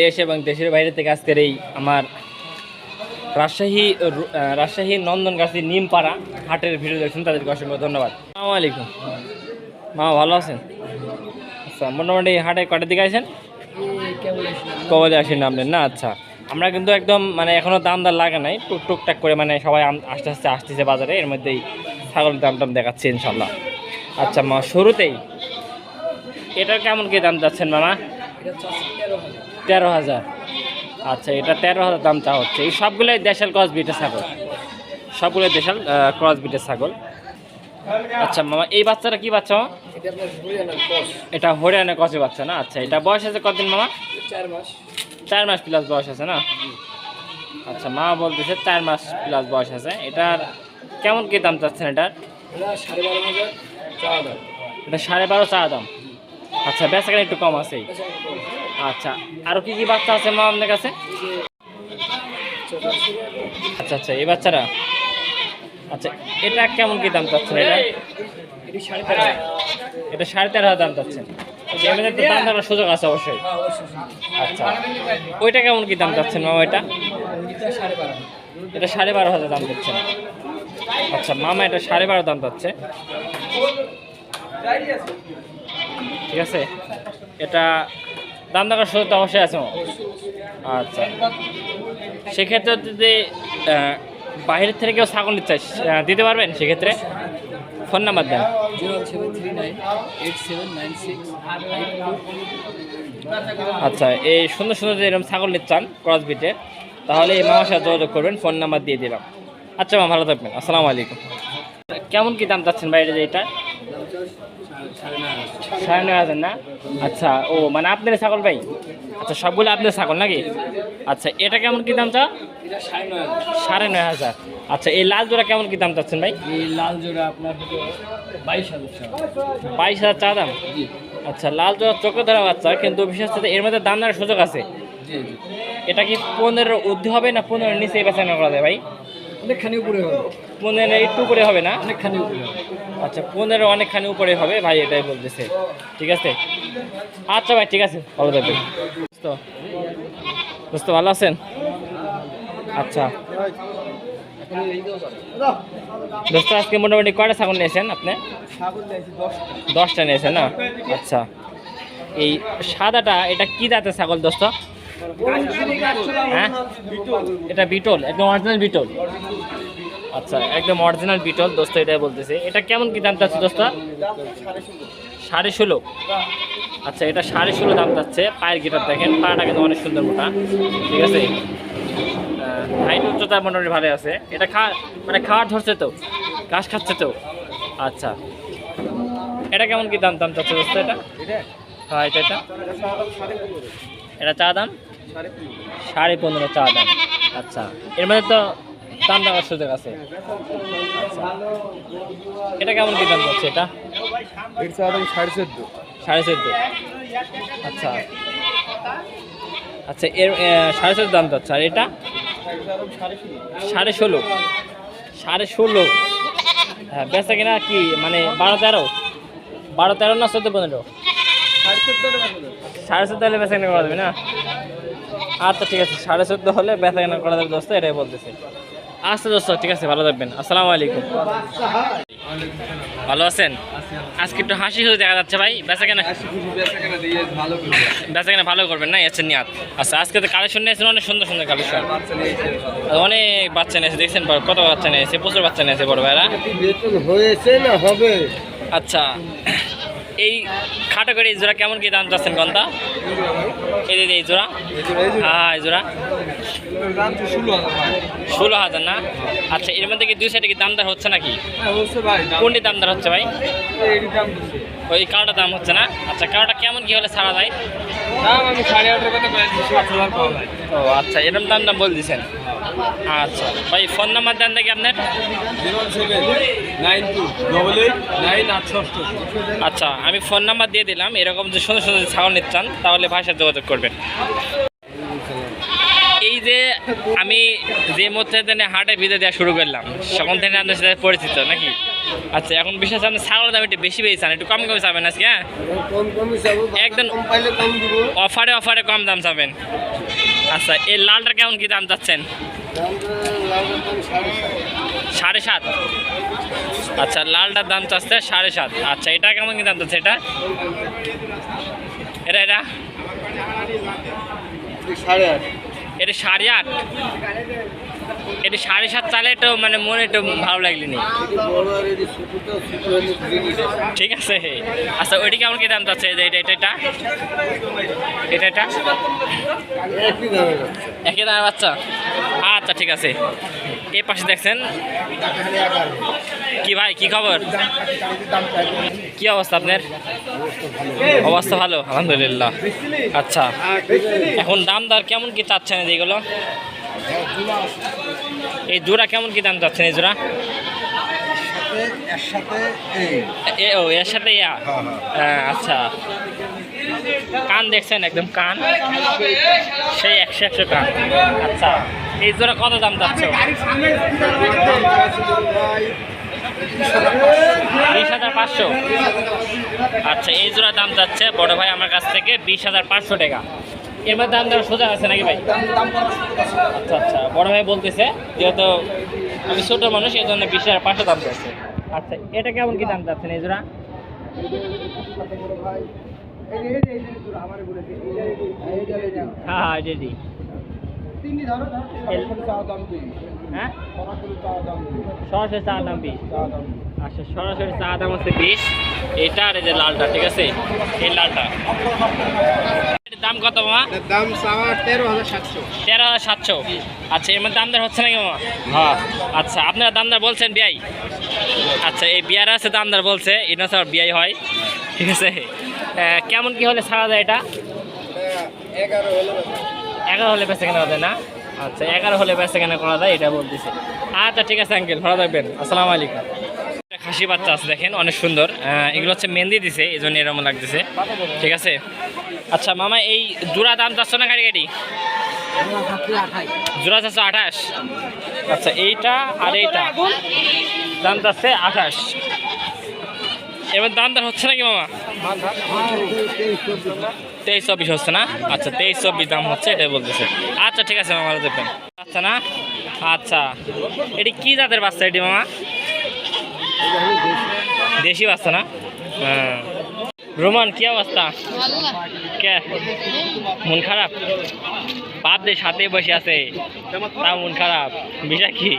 দেশ এবং দেশের বাইরে থেকে আজকের এই আমার রাজশাহী রাজশাহী নন্দনগাছি নিমপাড়া হাটের ভিডিও দেখছেন, তাদেরকে অসংখ্য ধন্যবাদ। আসসালামু আলাইকুম। মা, ভালো আছেন? আচ্ছা মোটামুটি হাটে কটার দিকে আছেন? কবলে আসেন নামলেন না আচ্ছা। আমরা কিন্তু একদম মানে এখনও দাম দাম লাগে নাই। টুক, টুকটাক করে মানে সবাই আস্তে আস্তে আসতেছে বাজারে। এর মধ্যেই ছাগলের দাম টাম দেখাচ্ছে ইনশাল্লাহ আচ্ছা মা, শুরুতেই। এটার কেমন কি দাম যাচ্ছেন, মামা? তেরো হাজার। আচ্ছা এটা তেরো হাজার দাম চা হচ্ছে। এই সবগুলোই দেশাল ক্রস বিটের ছাগল। সবগুলোই দেশাল ক্রস বিটের ছাগল। আচ্ছা মামা এই বাচ্চাটা কি বাচ্চা এটা হরিয়ানা কচে বাচ্চা না? আচ্ছা এটা বয়স আছে কতদিন মামা? চার মাস। চার মাস প্লাস বয়স আছে না? আচ্ছা মা বলতেছে চার মাস প্লাস বয়স আছে। এটার কেমন কি দাম চাচ্ছেন এটার? এটা সাড়ে বারো চা দাম। আচ্ছা বেচাকেন একটু কম আছেই। আচ্ছা। আরও কি কি বাচ্চা আছে মা আপনার কাছে? আচ্ছা আচ্ছা এই বাচ্চারা? আচ্ছা এটা কেমন কি দাম চাচ্ছেন এটা? এটা সাড়ে তেরো হাজার দাম চাচ্ছেন। আচ্ছা, সুযোগ আছে অবশ্যই। আচ্ছা ওইটা কেমন দাম চাচ্ছেন মামা এটা? এটা সাড়ে বারো হাজার দাম আচ্ছা মামা এটা সাড়ে বারো দাম ঠিক আছে? এটা দাম দেওয়ার সুযোগ তো অবশ্যই আছে আচ্ছা। সেক্ষেত্রে যদি বাইরের থেকে কেউ ছাগল নিতে দিতে পারবেন সেক্ষেত্রে? ফোন নাম্বার দেন। আচ্ছা এই সুন্দর সুন্দর যদি এরকম ছাগল নিতে চান ক্রস বিটে তাহলে এই মামার সাথে যোগাযোগ করবেন, ফোন নাম্বার দিয়ে দিলাম। আচ্ছা মা, ভালো থাকবেন। আসসালামু আলাইকুম। কেমন কি দাম চাচ্ছেন বাইরে যে এটা? সাড়ে নয় হাজার না? আচ্ছা ও মানে আপনার ছাগল ভাই? আচ্ছা সবগুলো আপনার ছাগল নাকি? আচ্ছা এটা কেমন কি দাম চা সাড়ে নয় হাজার। আচ্ছা এই লাল জোড়া কেমন কি দাম চাচ্ছেন ভাই? এই লাল জোড়া আপনার বাইশ হাজার বাইশ হাজার চা দাম? আচ্ছা লাল জোড়া চোখে ধরা বাচ্চা কিন্তু বিশেষ করে এর মধ্যে দাম নেওয়ার সুযোগ আছে। এটা কি পনেরো ঊর্ধ্বে হবে না পনেরো নিচে বেচানো করা যায় ভাই? অনেকখানি উপরে হবে। পনেরো একটু উপরে হবে না? অনেকখানি উপরে আচ্ছা পনেরো অনেকখানি উপরে হবে ভাই এটাই বলতেছে। ঠিক আছে? আচ্ছা ভাই ঠিক আছে ভালো থাকবেন। দোস্ত দোস্ত ভালো আছেন? আচ্ছা। দোস্ত আজকে মোটামুটি কয়টা ছাগল নিয়েছেন আপনি? দশটা নিয়েছেন না? আচ্ছা। এই সাদাটা এটা কি জাতের ছাগল দোস্ত? হ্যাঁ? এটা বিটল, একদম অরিজিনাল বিটল। আচ্ছা একদম অরিজিনাল বিটল, দোস্ত, এটাই বলতেছে। এটা কেমন কি দাম চাচ্ছে দোস্ত? সাড়ে ষোলো। আচ্ছা এটা সাড়ে ষোলো দাম চাচ্ছে পায়ের গিটার দেখেন, পাটা কিন্তু অনেক সুন্দর মোটা, ঠিক আছে? হাইট উচ্চতা মোটামুটি ভালো আছে। এটা খা মানে খাওয়ার ধরছে তো, ঘাস খাচ্ছে তো। আচ্ছা। এটা কেমন কি দাম দাম চাচ্ছে দোস্ত, এটা? হ্যাঁ এটা এটা? এটা চা দাম? সাড়ে পনেরো চা দাম। আচ্ছা। এর মধ্যে তো দাম দেওয়ার সুযোগ আছে। আচ্ছা। এটা কেমন কি দাম যাচ্ছে এটা? এর চার সাড়ে চোদ্দ। সাড়ে চোদ্দ। আচ্ছা। আচ্ছা এর সাড়ে চোদ্দ দাম যাচ্ছে। আর এটা? সাড়ে ষোলো। সাড়ে ষোলো। হ্যাঁ বেচা কিনা কি মানে বারো তেরো? বারো তেরো না চোদ্দ পনেরো? সাড়ে চোদ্দ হলে বেচা কিনা করা যাবে না? আচ্ছা ঠিক আছে সাড়ে চোদ্দ হলে বেচা কেনা করা যাবে দোস্ত এটাই বলতেছে। আচ্ছা দোস্ত ঠিক আছে ভালো থাকবেন। আসসালামু আলাইকুম। ভালো আছেন? আজকে একটু হাসি খুশি দেখা যাচ্ছে ভাই বেচা কেনা? বেচা কেনা ভালো করবেন। না এসেছেন নিয়াত। আচ্ছা আজকে তো কালেকশন নিয়েছেন অনেক সুন্দর সুন্দর কালেকশন। অনেক বাচ্চা নিয়েছে দেখছেন কত বাচ্চা নিয়েছে প্রচুর বাচ্চা নিয়েছে বড় ভাইরা। হয়েছে না হবে? আচ্ছা এই খাটো করে এই জোড়া কেমন কি দাম চাচ্ছেন গন্তা? এই যে এই জোড়া। হ্যাঁ এই জোড়া। ষোলো হাজার না? আচ্ছা এর মধ্যে কি দুই সাইডে কি দামদার হচ্ছে নাকি? কোনটি দামদার হচ্ছে ভাই? দাম ওই কালোটা দাম হচ্ছে না? আচ্ছা কালোটা কেমন কি হলে ছাড়া যায়? ও আচ্ছা এরকম দাম দাম বল দিছেন। আচ্ছা। ভাই ফোন নাম্বার দেন দেখি আপনার। আচ্ছা আমি ফোন নাম্বার দিয়ে দিলাম। এরকম যে সুন্দর সুন্দর ছাগল নিচ্ছেন তাহলে ভাষায় যোগাযোগ করবেন। এই যে আমি যে মধ্যে হাটে ভিজে দেওয়া শুরু করলাম তখন থেকে আপনার সাথে পরিচিত নাকি? আচ্ছা এখন বিশেষ আপনি ছাগলের দাম একটু বেশি পেয়েছেন একটু কম কম চাবেন আজকে হ্যাঁ? একদম- অফারে অফারে কম দাম চাবেন আচ্ছা এই লালটা কেমন কি দাম চাচ্ছেন? সাড়ে সাত। আচ্ছা লালটার দাম চাচ্ছে সাড়ে সাত। আচ্ছা এটা কেমন কি দাম চাচ্ছে এটা? এটা এটা? সাড়ে আট। এটা সাড়ে আট? এটা সাড়ে সাত চালে একটু মানে মনে একটু ভালো লাগলি নি এটি বড় আর এটি ছোটটা ছোট হলে জিনিস ঠিক আছে। আচ্ছা ওইটা কেমন কি দাম চাচ্ছে? এটা এটা এটা। এটা একই দামে বাচ্চা? আচ্ছা ঠিক আছে। এই পাশে দেখছেন। কি ভাই, কি খবর? কি অবস্থা আপনার? অবস্থা ভালো, আলহামদুলিল্লাহ। আচ্ছা এখন দাম দর কেমন কি চাচ্ছেন এইগুলো এই জোড়া কেমন কি দাম চাচ্ছেন এই জোড়া? ও সাথে হ্যাঁ, আচ্ছা। কান দেখছেন একদম কান? সেই একশো একশো কান। আচ্ছা এই জোড়া কত দাম যাচ্ছে? হাজার পাঁচশো। আচ্ছা এই জোড়া দাম যাচ্ছে বড় ভাই আমার কাছ থেকে বিশ হাজার পাঁচশো টাকা। এর মধ্যে দাম দেওয়ার সোজা আছে নাকি ভাই? আচ্ছা আচ্ছা বড় ভাই বলতেছে যেহেতু আমি ছোট মানুষ এই জন্য বিশ হাজার পাঁচশো দাম যাচ্ছে আচ্ছা এটা কেমন কি দাম যাচ্ছে এই জোড়া? হ্যাঁ হ্যাঁ জি সরাসরি চা দাম বিশ আচ্ছা সরাসরি চা দাম হচ্ছে বিশ। এটা আর এই যে লালটা ঠিক আছে? এই লালটা। দাম কত দাম তেরো হাজার সাতশো। তেরো হাজার সাতশো। আচ্ছা এর মধ্যে দামদার হচ্ছে নাকি মামা? হ্যাঁ। আচ্ছা আপনারা দামদার বলছেন বিয়াই আচ্ছা এই বিয়ার আছে দামদার বলছে এটা স্যার বিয়াই হয় ঠিক আছে? কেমন কি হলে ছাড়া যায় এটা? এগারো এগারো হলে বেঁচে কেনা হবে না? আচ্ছা এগারো হলে বেঁচে কেনা করা যায় এটা বলতেছে। আচ্ছা ঠিক আছে আঙ্কেল ভালো থাকবেন। আসসালামু আলাইকুম। খাসি বাচ্চা আছে দেখেন অনেক সুন্দর। এগুলো হচ্ছে মেহেন্দি দিছে এই জন্য এরকম লাগতেছে। ঠিক আছে? আচ্ছা মামা এই জোড়া দাম চাচ্ছ না গাড়ি গাড়ি জোড়া চাচ্ছ আঠাশ? আচ্ছা এইটা আর এইটা? দাম চাচ্ছে আঠাশ। এবার দাম দর হচ্ছে নাকি মামা? তেইশ চব্বিশ হচ্ছে না? আচ্ছা তেইশ চব্বিশ দাম হচ্ছে এটাই বলতেছে। আচ্ছা ঠিক আছে মামা দেখবেন। আচ্ছা না? আচ্ছা। এটি কি জাতের বাচ্চা এটি মামা? দেশি বাচ্চা না? হ্যাঁ। রোমান, কি অবস্থা? কে? মন খারাপ? বাপ দে সাথে বসে আছে। তা মন খারাপ। বিষয় কি?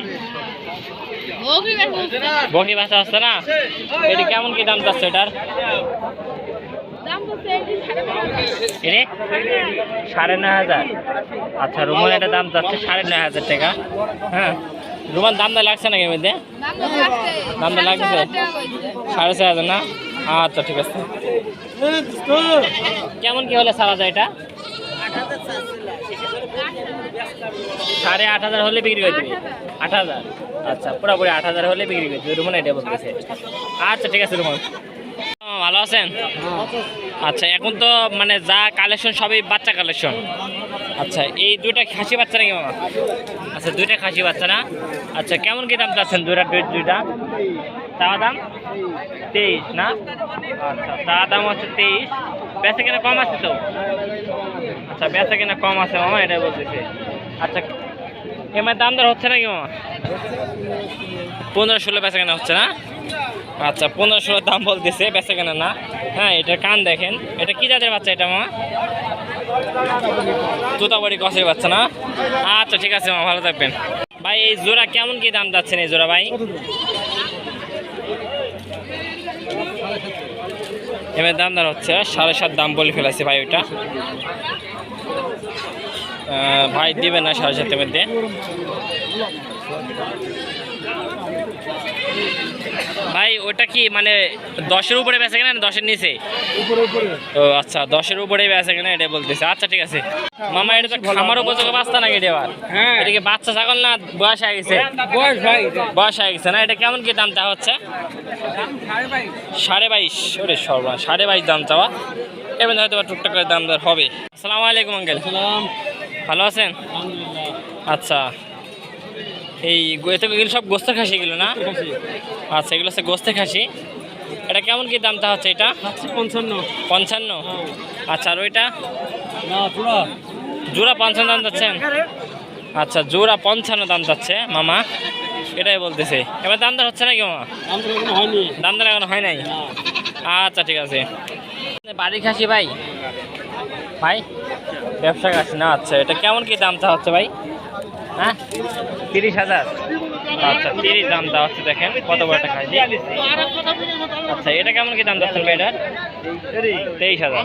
বকরি বাচ্চা হচ্ছে না? এটি কেমন কি দাম চাচ্ছে এটার? সাড়ে নয় হাজার। আচ্ছা রুমাল একটা দাম যাচ্ছে সাড়ে নয় হাজার টাকা। হ্যাঁ। রুমাল দামটা লাগছে নাকি মধ্যে দামটা লাগছে। সাড়ে ছয় হাজার না? আচ্ছা ঠিক আছে। কেমন কি হলে সারা যায় এটা? সাড়ে আট হাজার হলে বিক্রি করে দিবি? আট হাজার? আচ্ছা পুরোপুরি আট হাজার হলে বিক্রি করে দিবি। রুমান এটা বলতেছে। আচ্ছা ঠিক আছে রুমান। ভালো আছেন? আচ্ছা এখন তো মানে যা কালেকশন সবই বাচ্চা কালেকশন আচ্ছা এই দুইটা খাসি বাচ্চা নাকি মামা? আচ্ছা দুইটা খাসি বাচ্চা না? আচ্ছা কেমন কি দাম চাচ্ছেন দুইটা, দুই- দুইটা? চাওয়া দাম? তেইশ, না? আচ্ছা চাওয়া দাম হচ্ছে তেইশ। বেচা কেনা কম আছে তো? আচ্ছা বেচা কেনা কম আছে মামা, এটাই বলতেছে। আচ্ছা এমআই দাম দর হচ্ছে নাকি মামা? পনেরো ষোলো বেচা কেনা হচ্ছে না? আচ্ছা পনেরো ষোলো দাম বলতেছে, বেচা কেনা না। হ্যাঁ এটা কান দেখেন। এটা কি জাতের বাচ্চা এটা মামা? তোতাবাড়ি কষের পাচ্ছে না? আচ্ছা ঠিক আছে ভালো থাকবেন। ভাই, এই জোড়া কেমন কি দাম যাচ্ছেন এই জোড়া, ভাই? এবার দাম দর হচ্ছে, সাড়ে সাত দাম বলে ফেলেছে ভাই ওইটা। ভাই দিবে না সাড়ে সাতের মধ্যে? ভাই ওটা কি মানে দশের উপরে বেচে কেনা না দশের নিচে? ও আচ্ছা দশের উপরে বেচে কেনা এটা বলতেছে। আচ্ছা ঠিক আছে। মামা এটা তো খামার উপযোগী বাচ্চা নাকি দেওয়ার হ্যাঁ। এটা কি বাচ্চা ছাগল না বয়স হয়ে গেছে? বয়স ভাই বয়স হয়ে গেছে না? এটা কেমন কি দাম চাওয়া হচ্ছে সাড়ে বাইশ। ওরে সর্বা সাড়ে বাইশ দাম চাওয়া। এবার হয়তো টুকটাক করে দাম দর হবে। আসসালামু আলাইকুম আঙ্কেল। সালাম ভালো আছেন? আচ্ছা। এই এতে এগুলো সব গোস্ত খাসি এগুলো না? আচ্ছা এগুলো হচ্ছে গোস্তে খাসি। এটা কেমন কি দামটা হচ্ছে এটা? পঞ্চান্ন। পঞ্চান্ন? আচ্ছা আর ওইটা? জোড়া। পঞ্চান্ন দাম যাচ্ছেন আচ্ছা জোড়া পঞ্চান্ন দাম যাচ্ছে মামা। এটাই বলতেছে। এবার দাম দর হচ্ছে নাকি মামা? দাম দর এখন হয় নাই? আচ্ছা ঠিক আছে। বাড়ি খাসি ভাই? ভাই? ব্যবসা খাসি না আচ্ছা এটা কেমন কি দামটা হচ্ছে ভাই? হ্যাঁ? তিরিশ হাজার? আচ্ছা তিরিশ দামটা হচ্ছে, দেখেন, কত বড় খাসি আচ্ছা এটা কেমন কি দাম যাচ্ছেন ভাই তেইশ হাজার।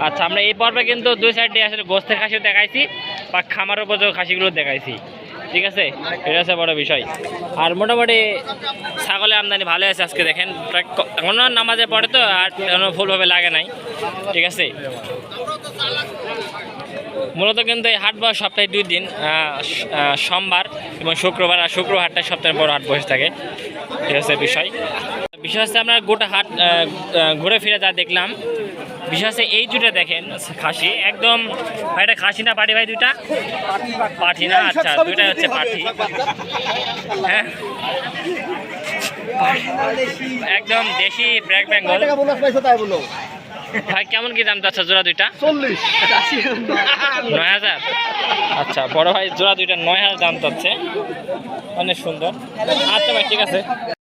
আচ্ছা আমরা এই পর্বে কিন্তু দুই সাইডে আসলে গোস্তের খাসিও দেখাইছি, বা খামার উপযোগ খাসিগুলো দেখাইছি। ঠিক আছে? এটা হচ্ছে বড় বিষয়। আর মোটামুটি ছাগলের আমদানি ভালো আছে আজকে, দেখেন ক- নামাজে পড়ে তো আর এখনও ফুলভাবে লাগে নাই। ঠিক আছে? মূলত কিন্তু এই হাট বসে সপ্তাহে দুই দিন সোমবার এবং শুক্রবার, আর শুক্রবার হাটটা সপ্তাহের বড় হাট বসে থাকে। ঠিক আছে বিষয়। বিষয় হচ্ছে আমরা গোটা হাট ঘুরে ফিরে যা দেখলাম। বিষয় হচ্ছে এই দুটো দেখেন, খাসি। একদম, ভাই, এটা খাসি না পাটি, ভাই, দুইটা? পাঠি না আচ্ছা দুইটা হচ্ছে পাঠি হ্যাঁ। একদম দেশি ব্ল্যাক বেঙ্গল। ভাই কেমন কি দাম যাচ্ছে জোড়া দুইটা? চল্লিশ। নয় হাজার? আচ্ছা বড় ভাই জোড়া দুইটা নয় হাজার দাম চাচ্ছে। অনেক সুন্দর। আচ্ছা ভাই ঠিক আছে।